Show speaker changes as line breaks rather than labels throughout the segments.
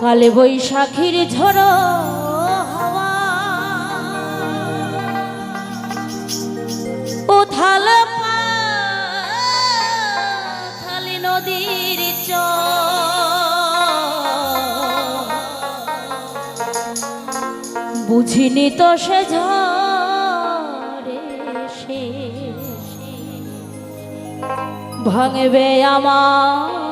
কালে বৈশাখীর ঝড় হাওয়া। উথাল খালি নদীর চর বুঝিনি তো সে ঝরে সে। ভাঙবে আমার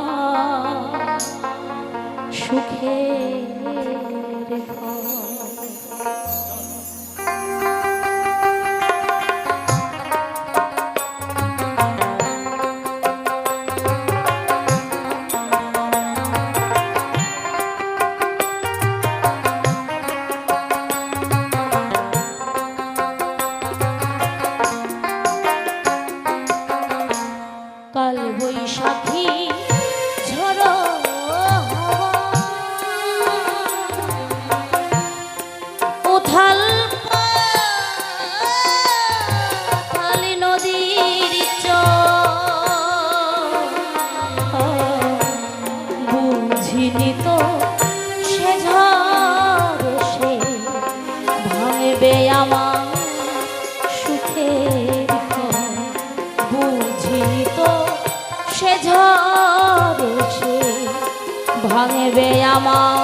ভাঙবে আমার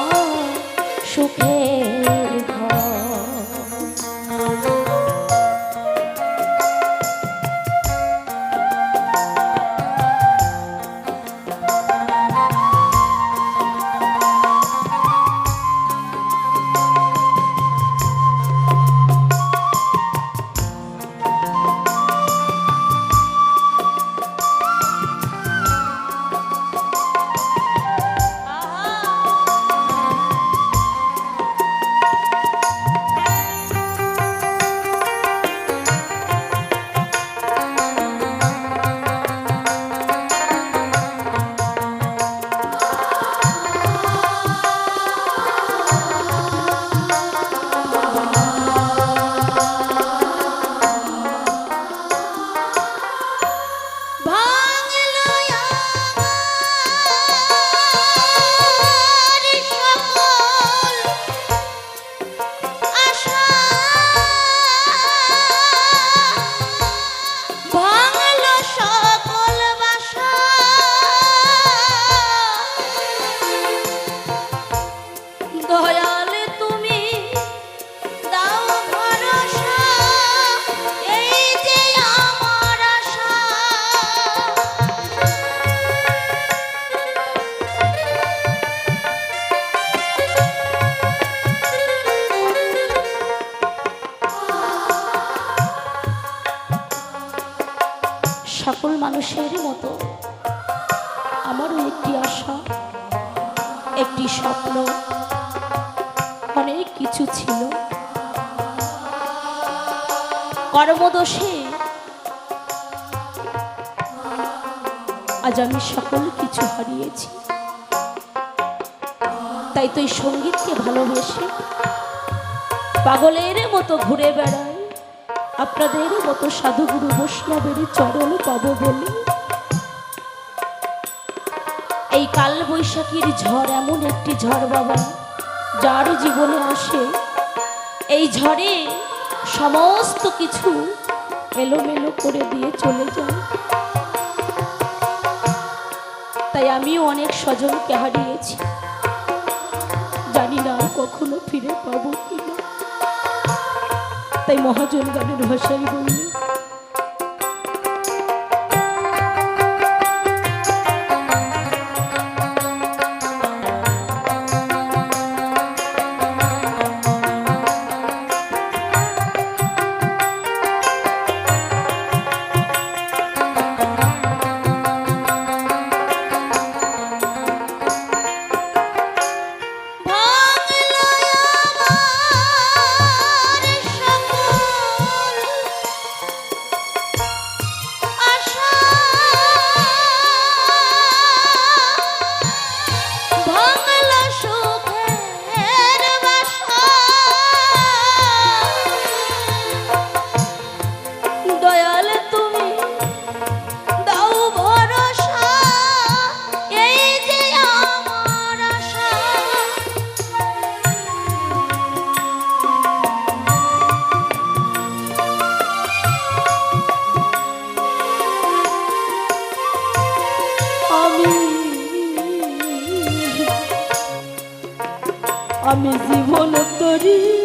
সুখের সকল মানুষের মতো আমারও একটি আশা একটি স্বপ্ন কিছু ছিল? কর্মদোষে? আজ আমি সকল কিছু হারিয়েছি। তাই তো এই সঙ্গীতকে ভালোবেসে পাগলের মতো ঘুরে বেড়াই, আপনাদের মতো সাধুগুরু বৈষ্ণবের চরণ পাবো বলে। এই কাল বৈশাখীর ঝড় এমন একটি ঝড় বাবা যার জীবনে আসে, এই ঝড়ে সমস্ত কিছু এলোমেলো করে দিয়ে চলে যায়। তাই আমিও অনেক স্বজনকে হারিয়েছি। জানি না কখনো ফিরে পাবো কিনা। তাই মহাজন গানের ভাষায় বললে আমি জীবন তরি।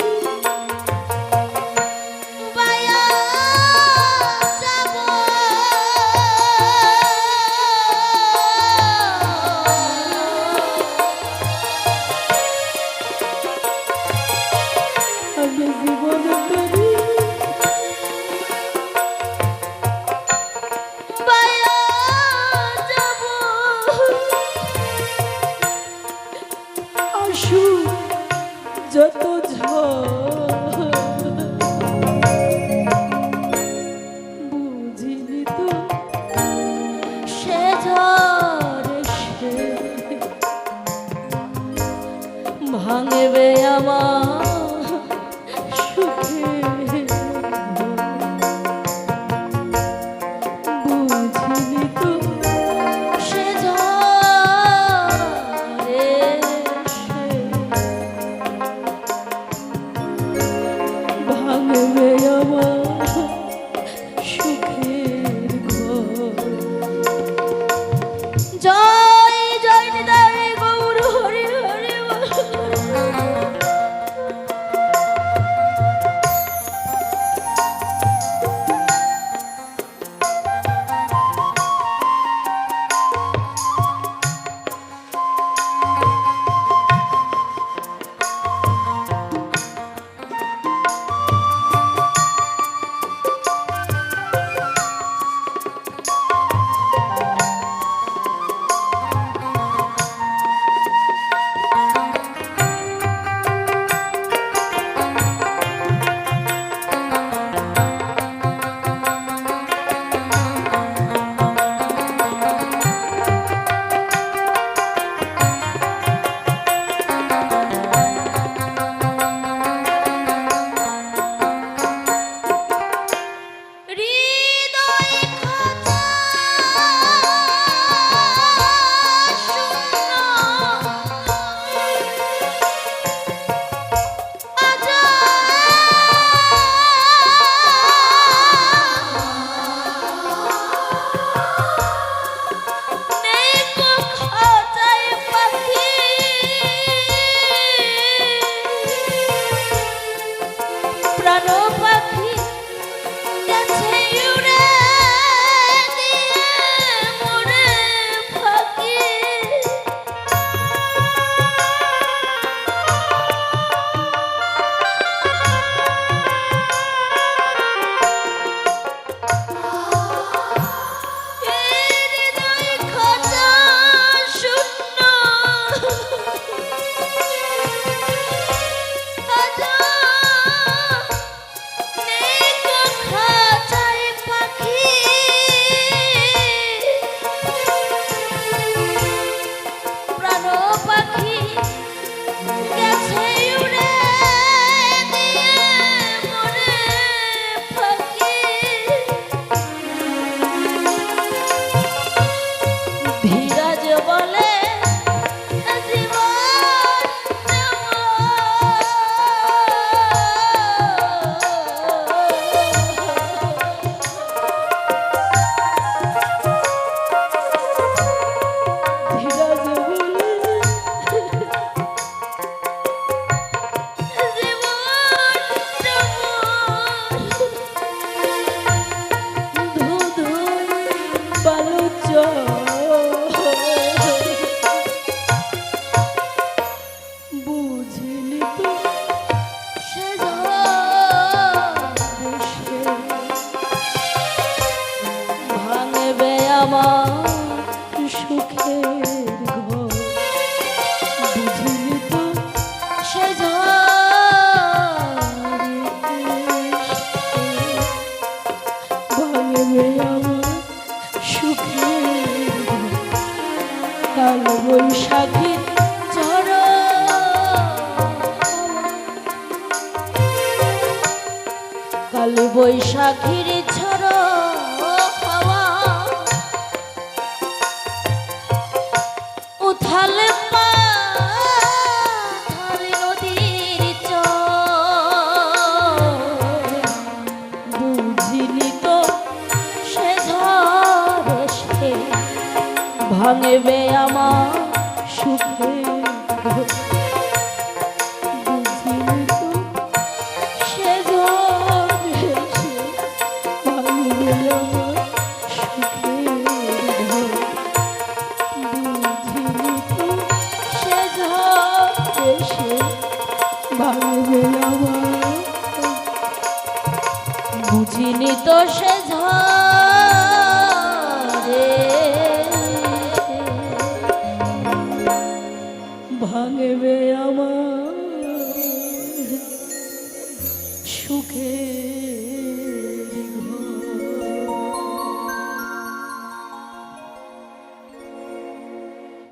বৈশাখীর ঝড় হাওয়া। উথাল ভাঙবে আমার